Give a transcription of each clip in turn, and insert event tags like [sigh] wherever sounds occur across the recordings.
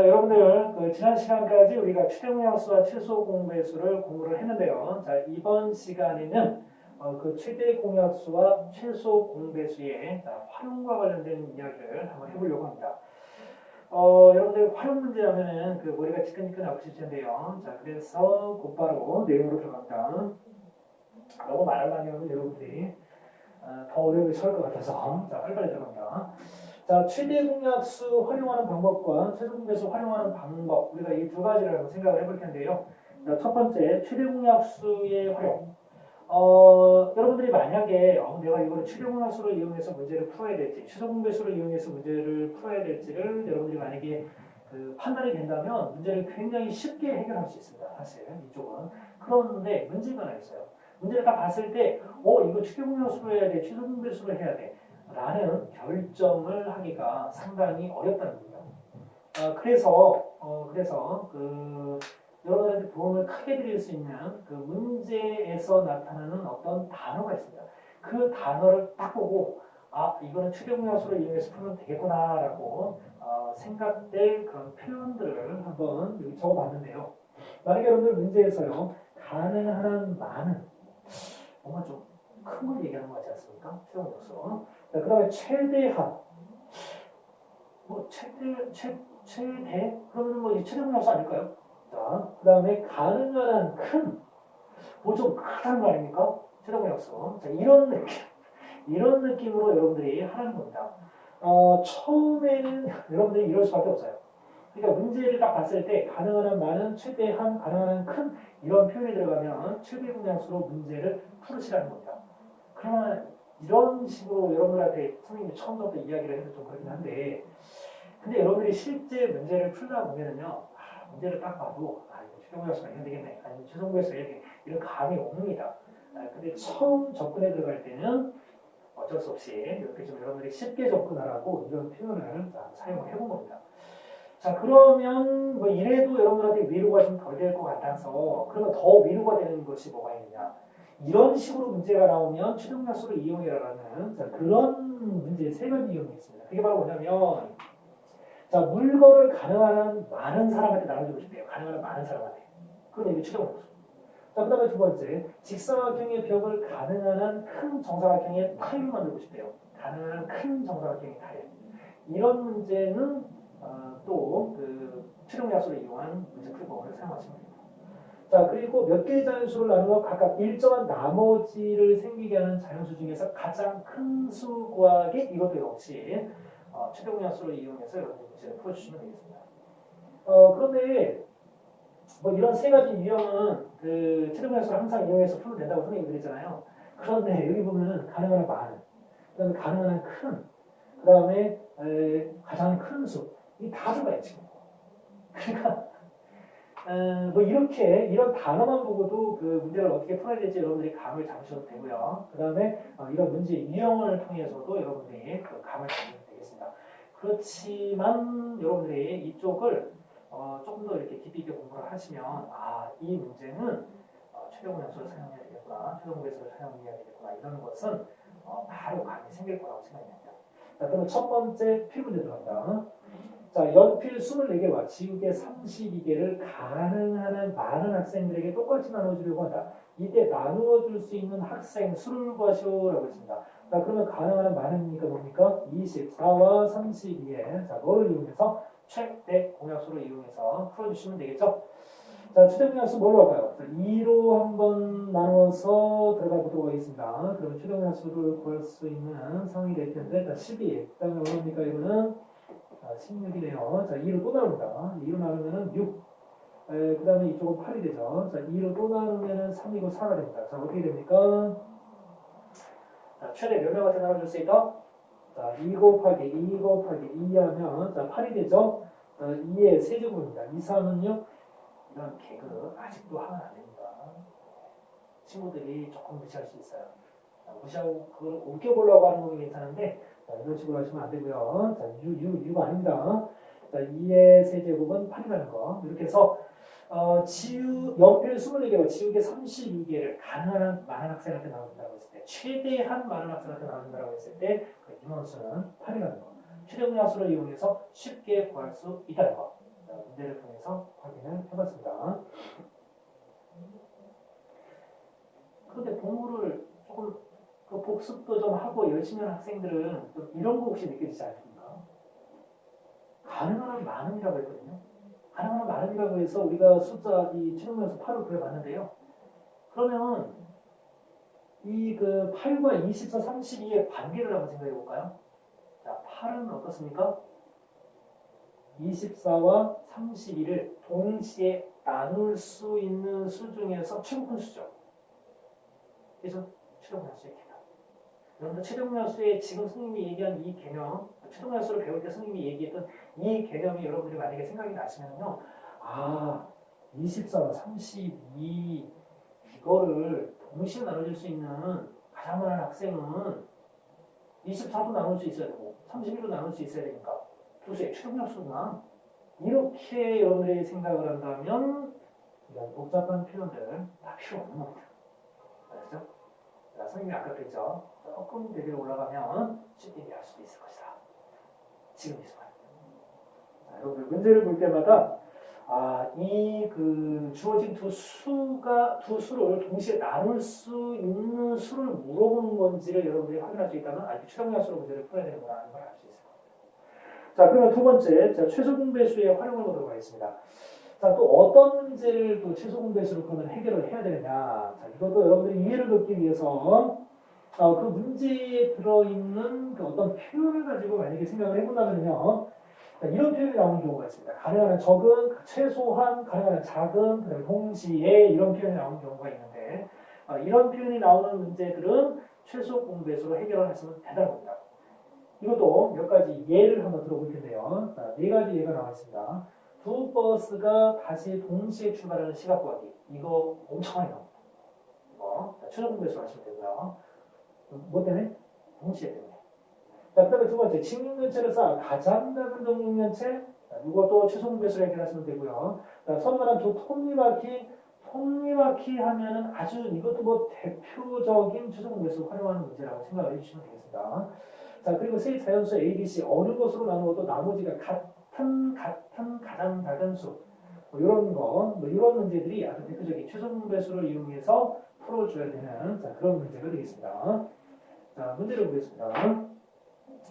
자, 여러분들, 그 지난 시간까지 우리가 최대공약수와 최소 공배수를 공부를 했는데요. 자, 이번 시간에는 어, 그 최대 공약수와 최소 공배수의 자, 활용과 관련된 이야기를 한번 해보려고 합니다. 어, 여러분들 활용 문제 하면은 그 머리가 지끈지끈 아프실 텐데요. 자, 그래서 곧바로 내용으로 들어갑니다. 많이 하면 여러분들이 어, 더 어려우실 것 같아서 자, 빨리빨리 들어갑니다. 자, 최대 공약수 활용하는 방법과 최소 공배수 활용하는 방법 우리가 이두 한번 생각을 해볼 텐데요. 자, 첫 번째 최대 공약수의 활용. 어, 여러분들이 만약에 어, 내가 이거를 최대 공약수를 이용해서 문제를 풀어야 될지 최소 공배수를 이용해서 문제를 풀어야 될지를 여러분들이 만약에 그 판단이 된다면 문제를 굉장히 쉽게 해결할 수 있습니다. 사실 이쪽은 그런데 문제가 하나 있어요. 문제를 딱 봤을 때, 어 이거 최대 공약수로 해야 돼, 최소 공배수로 해야 돼. 라는 결정을 하기가 상당히 어렵다는 겁니다. 어, 그래서 어, 그래서 그 여러분들한테 도움을 크게 드릴 수 있는 그 문제에서 나타나는 어떤 단어가 있습니다. 그 단어를 딱 보고 아 이거는 공약수를 이용해서 풀면 되겠구나라고 어, 생각될 그런 표현들을 한번 여기 적어봤는데요. 만약에 여러분들 문제에서요 가능한 한 많은 뭔가 좀 큰 걸 얘기하는 거 같지 않습니까? 자, 그 다음에 최대한. 뭐, 최대, 최, 최대? 그러면 뭐, 최대 공약수 아닐까요? 자, 그 다음에 가능한 한 큰. 뭐 좀 크다는 거 아닙니까? 최대 공약수. 자, 이런 느낌. 이런 느낌으로 여러분들이 하는 겁니다. 어, 처음에는 [laughs] 여러분들이 이럴 수밖에 없어요. 그러니까 문제를 딱 봤을 때 가능한 한 많은, 최대한, 가능한 한큰 이런 표현이 들어가면 최대 공약수로 문제를 풀으시라는 겁니다. 그러면 이런 식으로 여러분들한테 선생님이 처음부터 이야기를 해도 좀 그렇긴 한데 근데 여러분들이 실제 문제를 풀다 보면은요 아, 문제를 딱 봐도 아 이거 최종교수가 해야 되겠네 아니면 해야 되겠네 이런 감이 옵니다. 아, 근데 처음 접근해 들어갈 때는 어쩔 수 없이 이렇게 좀 여러분들이 쉽게 접근하라고 이런 표현을 자, 사용을 해본 겁니다. 자 그러면 뭐 이래도 여러분들한테 위로가 좀 덜 될 것 같아서 그러면 더 위로가 되는 것이 뭐가 있느냐 이런 식으로 문제가 나오면 최종약수를 이용해라라는 자, 그런 문제 세 가지 이용이 있습니다. 그게 바로 뭐냐면 자 물건을 가능한 한 많은 사람한테 나눠주고 싶대요. 가능한 한 많은 사람한테. 그럼 이게 최종약수. 자 그 다음에 두 번째 직사각형의 벽을 가능한 한큰 정사각형의 타일로 만들고 싶대요. 가능한 한큰 정사각형의 타일. 이런 문제는 어, 또그 최종약수를 이용한 문제 풀이법을 사용하시면 됩니다. 자 그리고 몇 개의 자연수를 나누어 각각 일정한 나머지를 생기게 하는 자연수 중에서 가장 큰 수 구하기 이것도 역시 어, 최대 공약수를 이용해서 여러분들 문제를 풀어주시면 되겠습니다. 어, 그런데 뭐 이런 세 가지 유형은 그 최대 공약수를 항상 이용해서 풀면 된다고 선생님이 그랬잖아요. 그런데 여기 보면은 가능한 한 많은, 그다음에 가능한 한 큰, 그다음에 에, 가장 큰 수, 이 다 들어가요 지금. 그러니까 어, 뭐 이렇게 이런 단어만 보고도 그 문제를 어떻게 풀어야 될지 여러분들이 감을 잡으셔도 되고요. 그 다음에 어, 이런 문제 유형을 통해서도 여러분들이 그 감을 잡으면 되겠습니다. 그렇지만 여러분들이 이쪽을 어, 조금 더 이렇게 깊이 있게 공부를 하시면 아, 이 문제는 어, 최대공 연수를 사용해야 되겠구나, 최대공 배수를 사용해야 되겠구나 이런 것은 어, 바로 감이 생길 거라고 생각이 됩니다. 자, 그러면 첫 번째 필문제 들어갑니다. 자, 연필 24개와 지우개 32개를 가능한 한 많은 학생들에게 똑같이 나눠주려고 한다. 이때 나누어 줄 수 있는 학생 수를 구하시오라고 했습니다. 자, 그러면 가능한 한 많으니까 뭡니까? 24와 32에 자, 뭐를 이용해서 최대 공약수를 이용해서 풀어주시면 되겠죠? 자, 최대 공약수 뭘로 할까요? 자, 2로 한번 나눠서 들어가 보도록 하겠습니다. 그러면 최대 공약수를 구할 수 있는 상황이 될 텐데, 자, 12. 그 다음에 뭡니까? 이거는 자, 16이네요. 자, 2로 또 나눕니다. 2로 나누면은 6. 그 다음에 이쪽은 8이 되죠. 자, 2로 또 나누면은 3이고 4가 됩니다. 자, 어떻게 됩니까? 자, 최대 몇 명한테 나눠줄 수 있다? 자, 2 곱하기 2 곱하기 2 하면, 자, 8이 되죠? 자, 2의 세제곱입니다. 2, 3은요? 이런 개그 아직도 하면 안 됩니다. 친구들이 조금 무시할 수 있어요. 자, 무시하고 그걸 웃겨보려고 하는 건 괜찮은데, 자, 이런 식으로 하시면 안 되고요. 자, 6, 6, 6 아닙니다. 자, 2의 세제곱은 8이라는 거. 이렇게 해서 어, 지우, 연필 24개와 지우개 32개를 가능한 한 많은 학생한테 나눈다고 했을 때, 최대한 많은 학생한테 나눈다고 했을 때, 그 인원수는 8이라는 거. 최대 공약수를 이용해서 쉽게 구할 수 있다는 거. 자, 문제를 통해서 확인을 해봤습니다. 그런데 조금 그 복습도 좀 하고 열심히 하는 학생들은 좀 이런 거 혹시 느껴지지 않습니까? 가능한 한 많음이라고 했거든요. 가능한 한 많음이라고 해서 우리가 숫자 이 최종면에서 8을 그려봤는데요. 그러면 이 그 8과 24, 32의 관계를 한번 생각해 볼까요? 자, 8은 어떻습니까? 24와 32를 동시에 나눌 수 있는 수 중에서 최고 큰 수죠. 그래서 최종야수의 개념. 여러분들 최종야수의 지금 선생님이 얘기한 이 개념, 최종야수를 배울 때 선생님이 얘기했던 이 개념이 여러분들이 만약에 생각이 나시면요. 아, 24와 32 이거를 동시에 나눠줄 수 있는 가장 많은 학생은 24도 나눌 수 있어야 되고 31도 나눌 수 있어야 되니까 도수의 최종약수구나. 이렇게 여러분들이 생각을 한다면 복잡한 표현들 다 필요 없는 겁니다. 알았죠? 자, 선생님이 아까 그랬죠. 조금 레벨 올라가면 쉽게 이해할 수도 있을 것이다. 지금 이 순간. 자, 여러분들 문제를 볼 때마다 아, 이 그 주어진 두 수가 두 수를 동시에 나눌 수 있는 수를 물어보는 건지를 여러분들이 확인할 수 있다면 아, 최종약수로 문제를 풀어야 되는구나 하는 걸 알 수 있을 겁니다. 자, 그러면 두 번째, 자, 최소 공배수의 활용을 보도록 하겠습니다. 자, 또 어떤 문제를 또 최소 공배수로 그러면 해결을 해야 되느냐. 자, 이것도 여러분들이 이해를 돕기 위해서 어, 그 문제에 들어있는 그 어떤 표현을 가지고 만약에 생각을 해본다면요. 자, 이런 표현이 나오는 경우가 있습니다. 가능한 한 적은, 최소한, 가능한 한 작은, 그다음에 동시에 이런 표현이 나오는 경우가 있는데 어, 이런 표현이 나오는 문제들은 최소 공배수로 해결을 하시면 겁니다. 이것도 몇 가지 예를 한번 들어볼 텐데요. 자, 네 가지 예가 나와 있습니다. 두 버스가 다시 동시에 출발하는 시각 구하기. 이거 엄청 많이 나옵니다. 이거 자, 최소 공배수 하시면 되고요. 뭐 때문에? 동시에 때문에. 자, 그 다음에 두 번째, 쌓아 가장 작은 정육면체. 자, 이것도 최소 공배수로 해결하시면 되고요. 자, 선만한 두 톱니바퀴. 톱니바퀴 하면은 아주 이것도 뭐 대표적인 최소 공배수 활용하는 문제라고 생각을 해주시면 되겠습니다. 자, 그리고 세 자연수 A, B, C 어느 것으로 나누어도 나머지가 같 은, 같은 가장 작은 수. 뭐 이런 거, 뭐 이런 문제들이 아주 대표적인 최소 배수를 이용해서 풀어줘야 되는 자, 그런 문제가 되겠습니다. 자, 문제를 보겠습니다.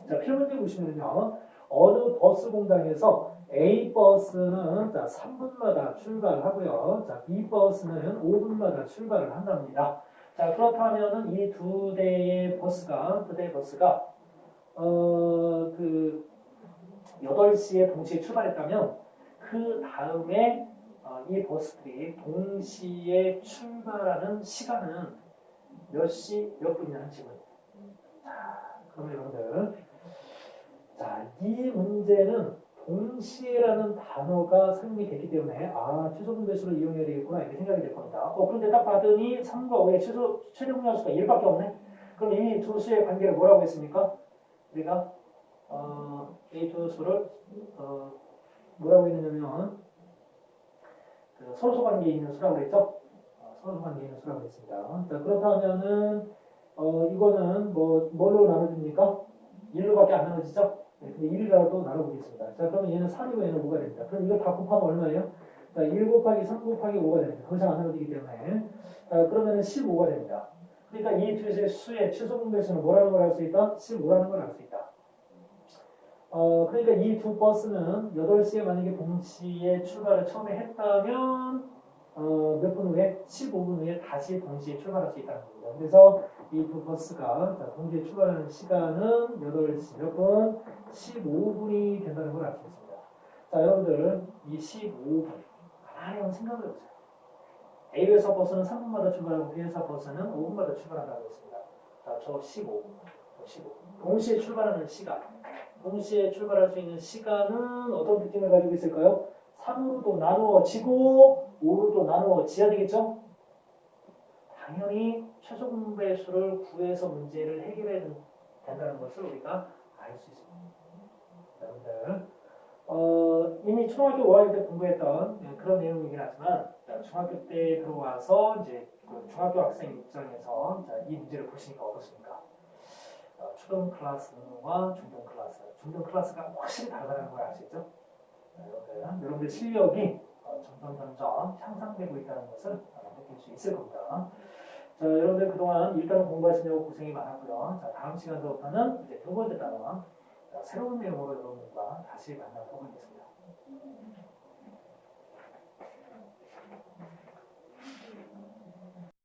자, 필요 문제 보시면요. 어느 버스 공장에서 A 버스는 자, 3분마다 출발을 하고요. 자, B 버스는 5분마다 출발을 한답니다. 자, 그렇다면은 이 두 대의 버스가, 두 대의 버스가 어, 그 8시에 동시에 출발했다면 그 다음에 어, 이 버스들이 동시에 출발하는 시간은 몇 시, 몇 분이냐는 질문입니다. 자, 그러면 여러분들 자, 이 문제는 동시에라는 단어가 사용이 됐기 때문에 아, 최소분 배수를 이용해야 되겠구나 이렇게 생각이 될 겁니다. 어, 그런데 딱 봤더니 3과 5의 최소, 최종 야수가 1밖에 없네? 그럼 이 두 수의 관계를 뭐라고 했습니까? 우리가 어, A2 수를 어, 뭐라고 했느냐면 그 서로소 관계에 있는 수라고 그랬죠? 어, 서로소 관계에 있는 수라고 했습니다. 자, 그렇다면은 어, 이거는 뭐 뭘로 나눠집니까? 1로밖에 안 나눠지죠? 네, 근데 1이라도 나눠보겠습니다. 자, 그러면 얘는 3이고 얘는 5가 됩니다. 그럼 이걸 다 곱하면 얼마예요? 자, 1 곱하기 3 곱하기 5가 됩니다. 더 이상 안 나눠지기 때문에. 자, 그러면은 15가 됩니다. 그러니까 이두 수의 최소 분배수는 뭐라는 걸 알 수 있다? 15라는 걸 알 수 있다. 어, 그러니까 이 두 버스는 8시에 만약에 동시에 출발을 처음에 했다면 어, 몇 분 후에 15분 후에 다시 동시에 출발할 수 있다는 겁니다. 그래서 이 두 버스가 자, 동시에 출발하는 시간은 8시 몇 분? 15분이 된다는 걸알수 있습니다. 자, 여러분들 이 15분 가만히 한번 생각을 해보세요. A 회사 버스는 3분마다 출발하고 B 회사 버스는 5분마다 출발한다고 했습니다. 자, 저 15분, 15. 동시에 출발하는 시간, 동시에 출발할 수 있는 시간은 어떤 특징을 가지고 있을까요? 3으로도 나누어지고 5로도 나누어지야 되겠죠? 당연히 최소 분배수를 구해서 문제를 해결해야 된다는 것을 우리가 알 수 있습니다. 여러분들 어, 이미 초등학교 5학년 때 공부했던 예, 그런 내용이긴 하지만 자, 중학교 때 들어와서 이제 그 중학교 학생 입장에서 자, 이 문제를 보시니까 어떻습니까? 어, 초등 클래스와 중등 클래스, 중등 클래스가 확실히 다르다는 걸알수 있죠? 자, 여러분들, 여러분들 실력이 어, 점점 점점 향상되고 있다는 것을 어, 느낄 수 있을 겁니다. 자, 여러분들 그동안 일단 공부하시느라고 고생이 많았고요. 자, 다음 시간부터는 이제 두 번째 단어, 자, 새로운 내용으로 여러분과 다시 만나도록 하겠습니다.